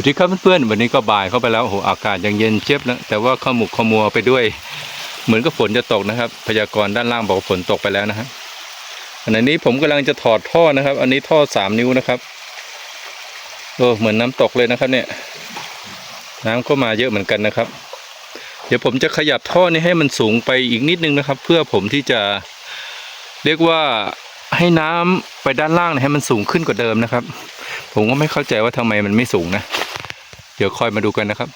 สวัสดีครับเพื่อนๆวันนี้ก็บ่ายเข้าไปแล้วโอ้โหอากาศยังเย็นเจี๊ยบนะแต่ว่าขมุกขมัวไปด้วย เหมือนกับฝนจะตกนะครับ พยากรณ์ด้านล่างบอกฝนตกไปแล้วนะฮะอันนี้ผมกำลังจะถอดท่อนะครับ อันนี้ท่อสามนิ้วนะครับโอ้เหมือนน้ำตกเลยนะครับเนี่ย น้ำก็มาเยอะเหมือนกันนะครับ เดี๋ยวผมจะขยับท่อนี้ให้มันสูงไปอีกนิดนึงนะครับ เพื่อผมที่จะเรียกว่าให้น้ำไปด้านล่างนยให้มันสูงขึ้นกว่าเดิมนะครับ ผมก็ไม่เข้าใจว่าทำไมมันไม่สูงนะ เดี๋ยวค่อยมาดูกันนะครับ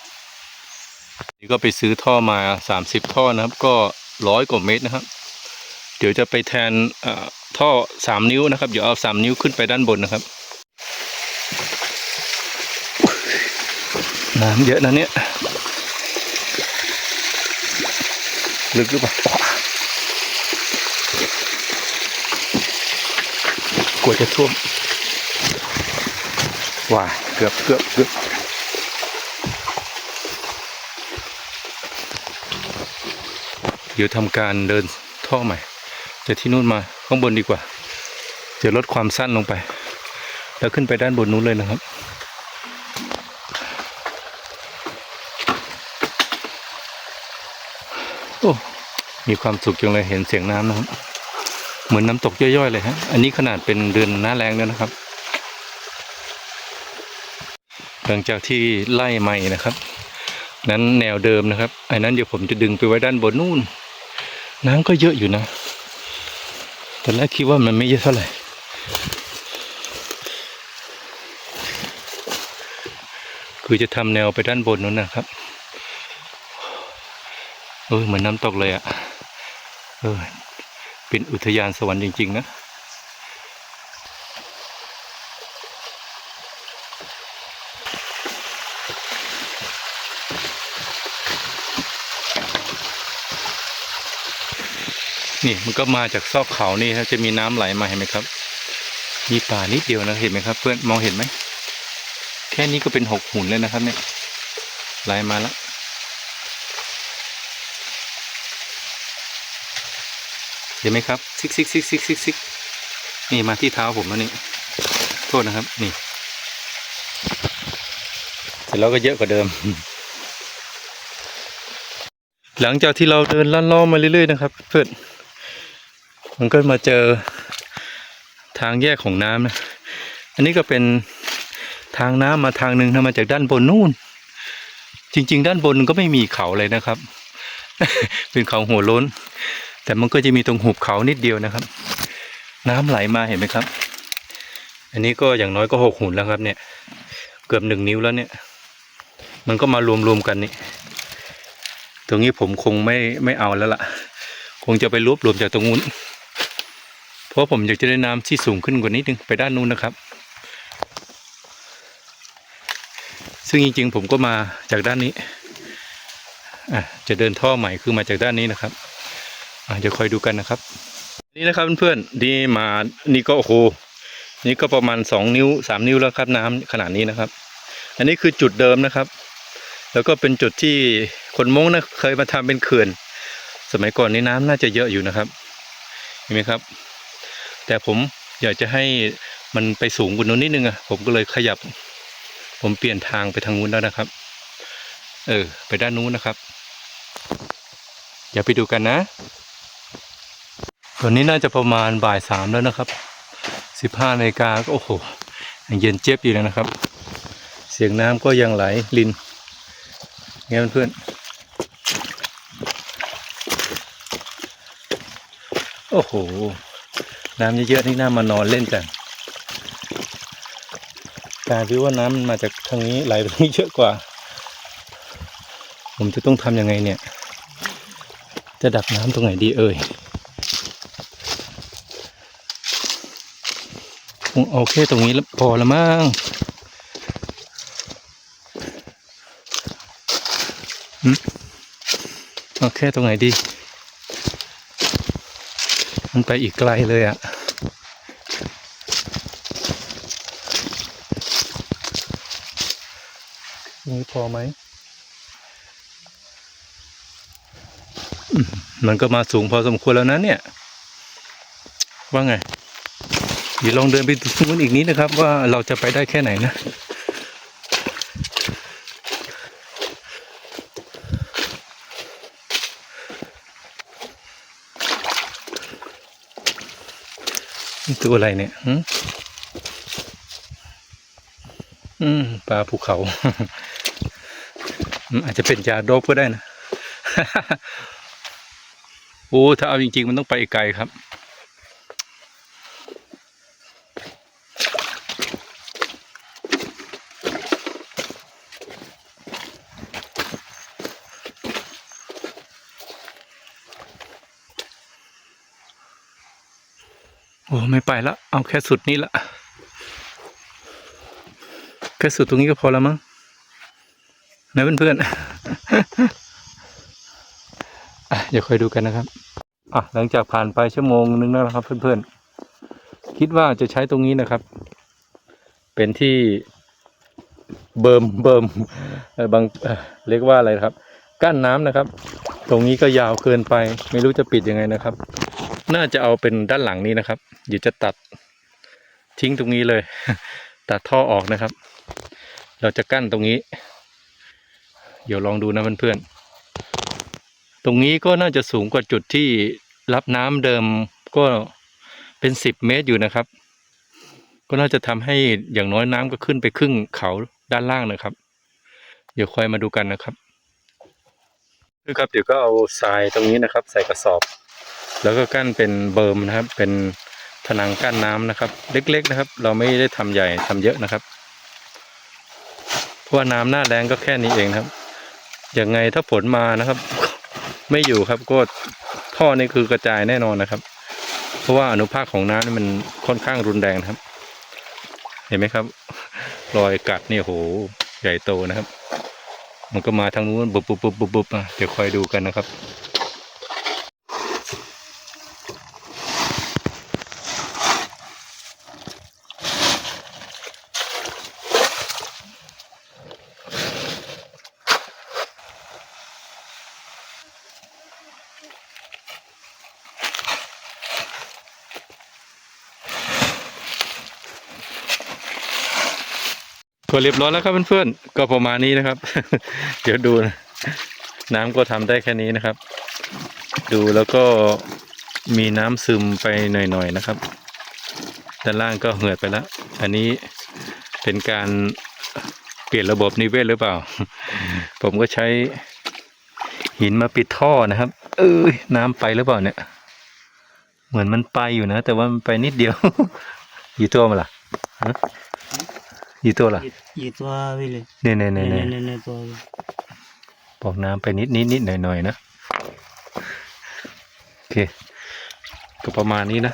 นี่ก็ไปซื้อท่อมา 30 ท่อนะครับ ก็ร้อยกว่าเมตรนะครับ เดี๋ยวจะไปแทนท่อท่อ 3 นิ้วนะครับ เดี๋ยวเอา 3 นิ้วขึ้นไปด้านบนนะครับน้ำเยอะนะเนี่ยลึกหรือเปล่ากลัวจะท่วมว้าเกือบเกือบเกือบ เดี๋ยวทำการเดินท่อใหม่จากที่นู่นมาข้างบนดีกว่า จะลดความสั้นลงไป แล้วขึ้นไปด้านบนนู้นเลยนะครับ โอ้มีความสุขจังเลยเห็นเสียงน้ำนะครับ เหมือนน้ำตกย่อยๆเลยฮะอันนี้ขนาดเป็นเดือนหน้าแรงแล้วนะครับ หลังจากที่ไล่ใหม่นะครับ นั้นแนวเดิมนะครับไอ้นั้นเดี๋ยวผมจะดึงไปไว้ด้านบนนู่น น้ำก็เยอะอยู่นะตอนแรกคิดว่ามันไม่เยอะเท่าไหร่คือจะทำแนวไปด้านบนนู้นนะครับเออเหมือนน้ำตกเลยอะ่ะเออเป็นอุทยานสวรรค์จริง ๆ นะ นี่มันก็มาจากซอกเขานี่ครับจะมีน้ำไหลมาเห็นไหมครับ มีป่านิดเดียวนะเห็นไหมครับ เพื่อนมองเห็นไหมแค่นี้ก็เป็นหกหุ่นแล้วนะครับ เนี่ยไหลมาแล้วเห็นไหมครับซิกซิกซิกซิกซิกซิกนี่มาที่เท้าผมแล้วนี่โทษนะครับ นี่ เสร็จแล้วก็เยอะกว่าเดิม หลังจากที่เราเดินลัดล้อมาเรื่อยๆนะครับ เพื่อน มันก็มาเจอทางแยกของน้ำนะอันนี้ก็เป็นทางน้ำมาทางหนึ่งนะมาจากด้านบนนู่น จริง ๆ ด้านบนก็ไม่มีเขาเลยนะครับ เป็นเขาหัวล้น แต่มันก็จะมีตรงหุบเขานิดเดียวนะครับ น้ำไหลมาเห็นไหมครับ อันนี้ก็อย่างน้อยก็หกหุ่นแล้วครับ เนี่ย เกือบหนึ่งนิ้วแล้วเนี่ย มันก็มารวมๆกันนี่ ตรงนี้ผมคงไม่ไม่เอาแล้วล่ะ คงจะไปรวบรวมจากตรงนู้น เพราะผมอยากจะได้น้ำที่สูงขึ้นกว่านี้นึงไปด้านนู้นนะครับ ซึ่งจริงๆ ผมก็มาจากด้านนี้อะจะเดินท่อใหม่คือมาจากด้านนี้นะครับอะเดี๋ยวคอยดูกันนะครับ นี่นะครับเพื่อนๆนี่มานี่ก็โอ้โหนี่ก็ประมาณสองนิ้วสามนิ้วแล้วครับน้ำขนาดนี้นะครับ อันนี้คือจุดเดิมนะครับ แล้วก็เป็นจุดที่คนมงนะเคยมาทำเป็นเขื่อนสมัยก่อนนี้น้ำน่าจะเยอะอยู่นะครับ เห็นไหมครับ แต่ผมอยากจะให้มันไปสูงกว่านู้นนิดนึงอะผมก็เลยขยับ ผมเปลี่ยนทางไปทางนู้นแล้วนะครับ เออ ไปด้านนู้นนะครับ อย่าไปดูกันนะ ตอนนี้น่าจะประมาณบ่ายสามแล้วนะครับสิบห้านาฬิกาก็โอ้โหยังเย็นเจี๊ยบอยู่เลยนะครับ เสียงน้ำก็ยังไหลลินไงเพื่อนโอ้โห น้ำเยอะๆนี่น่ามานอนเล่นกันการที่ว่าน้ำมันมาจากทางนี้ไหลไปทางนี้เยอะกว่า ผมจะต้องทำยังไงเนี่ย จะดักน้ำตรงไหนดีเอ่ยคงเอาแค่ตรงนี้แล้วพอละมั้งหึเคตรงไหนดี มันไปอีกไกลเลยอะ่ะนี่พอไหม มันก็มาสูงพอสมควรแล้วนะเนี่ย ว่าไงเดี๋ยวลองเดินไปตรงนู้นอีกนิดนะครับ ว่าเราจะไปได้แค่ไหนนะ ตัวอะไรเนี่ยอืมปลาภูเขาอาจจะเป็นยาโดบก็ได้นะ โอ้ ถ้าเอาจริง ๆ มันต้องไปไกลครับ อ้ไม่ไปแล้วเอาแค่สุดนี้ละแค่สุดตรงนี้ก็พอแล้วมั้งนะเพื่อนๆอะเดี๋ยวคอยดูกันนะครับอะหลังจากผ่านไปชั่วโมงนึงแล้วนะครับ เพื่อนๆ คิดว่าจะใช้ตรงนี้นะครับ เป็นที่เบิมเบิมเบางเอ่อเรียกว่าอะไรครับ กั้นน้ำนะครับ ตรงนี้ก็ยาวเกินไป ไม่รู้จะปิดยังไงนะครับ น่าจะเอาเป็นด้านหลังนี้นะครับ เดี๋ยวจะตัดทิ้งตรงนี้เลย ตัดท่อออกนะครับ เราจะกั้นตรงนี้ เดี๋ยวลองดูนะเพื่อนๆ ตรงนี้ก็น่าจะสูงกว่าจุดที่รับน้ำเดิมก็เป็นสิบเมตรอยู่นะครับ ก็น่าจะทำให้อย่างน้อยน้ำก็ขึ้นไปครึ่งเขาด้านล่างนะครับ เดี๋ยวคอยมาดูกันนะครับคือครับเดี๋ยวก็เอาทรายตรงนี้นะครับ ใส่กระสอบ แล้วก็กั้นเป็นเบิร์มนะครับ เป็น ผนังกั้นน้ำนะครับ เล็ก ๆ นะครับ เราไม่ได้ทำใหญ่ทำเยอะนะครับเพราะว่าน้ำหน้าแรงก็แค่นี้เองครับยังไงถ้าฝนมานะครับ ไม่อยู่ครับก็ท่อนี่คือกระจายแน่นอนนะครับ เพราะว่าอนุภาคของน้ำนี่มันค่อนข้างรุนแรงนะครับ เห็นไหมครับ รอยกัดนี่โหใหญ่โตนะครับ มันก็มาทางนู้นบุบบุบบุบบุบบุบอะเดี๋ยวคอยดูกันนะครับ ก็เรียบร้อยแล้วครับเพื่อนๆก็ประมาณนี้นะครับ เดี๋ยวดูนะน้ำก็ทำได้แค่นี้นะครับ ดูแล้วก็มีน้ำซึมไปหน่อยๆนะครับ ด้านล่างก็เหือดไปแล้ว อันนี้เป็นการเปลี่ยนระบบนิเวศหรือเปล่า ผมก็ใช้หินมาปิดท่อนะครับ เอ้ยน้ำไปหรือเปล่าเนี่ย เหมือนมันไปอยู่นะ แต่ว่ามันไปนิดเดียว อยู่ตัวมาล่ะฮะอยู่ตัวล่ะ อีตัววิเลยเนี่ยเนี่ยเนี่ยเนี่ยตัวปอกน้ำไปนิดนิดนิดหน่อยหน่อยนะโอเค ก็ประมาณนี้นะ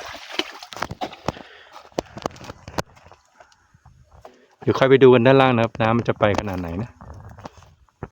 เดี๋ยวค่อยไปดูกันด้านล่างนะครับ น้ำมันจะไปขนาดไหนนะ